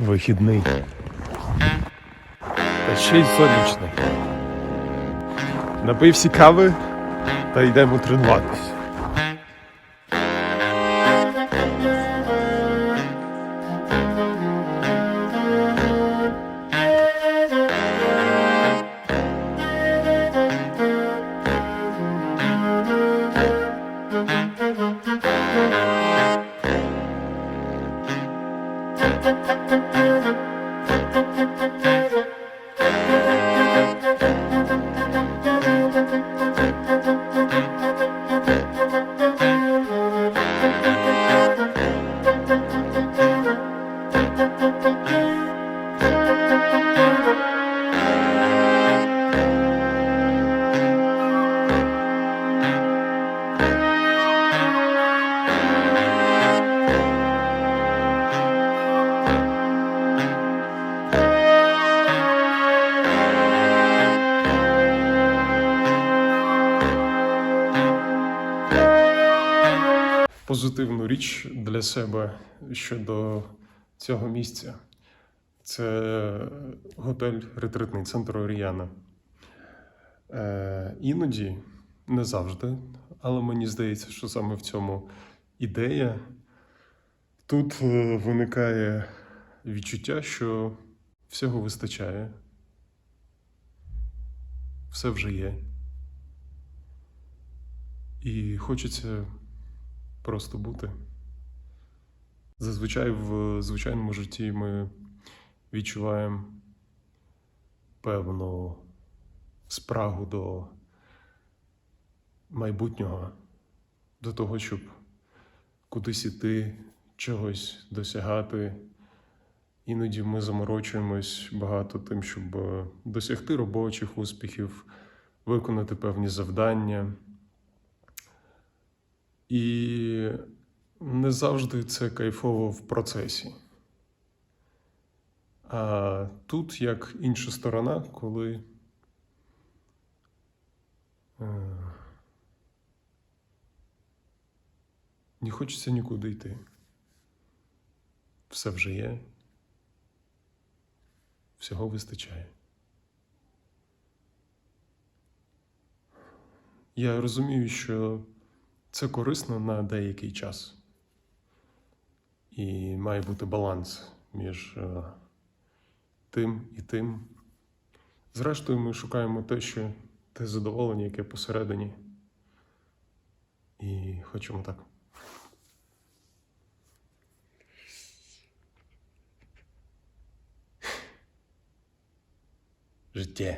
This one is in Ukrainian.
Вихідний. Та ще й сонячний. Напився кави та йдемо тренуватись. Позитивну річ для себе щодо цього місця. Це готель ретритний центр Оріяна. Е, іноді, не завжди, але мені здається, що саме в цьому ідея. Тут е, виникає відчуття, що всього вистачає, все вже є. І хочеться просто бути. Зазвичай в звичайному житті ми відчуваємо певну спрагу до майбутнього, до того, щоб кудись іти, чогось досягати. Іноді ми заморочуємось багато тим, щоб е, досягти робочих успіхів, виконати певні завдання. І не завжди це кайфово в процесі. А тут як інша сторона, коли е, не хочеться нікуди йти. Все вже є, всього вистачає. Я розумію, що це корисно на деякий час. І має бути баланс між е, тим і тим. Зрештою, ми шукаємо те, що те задоволення, яке посередині. І хочемо так. Життя.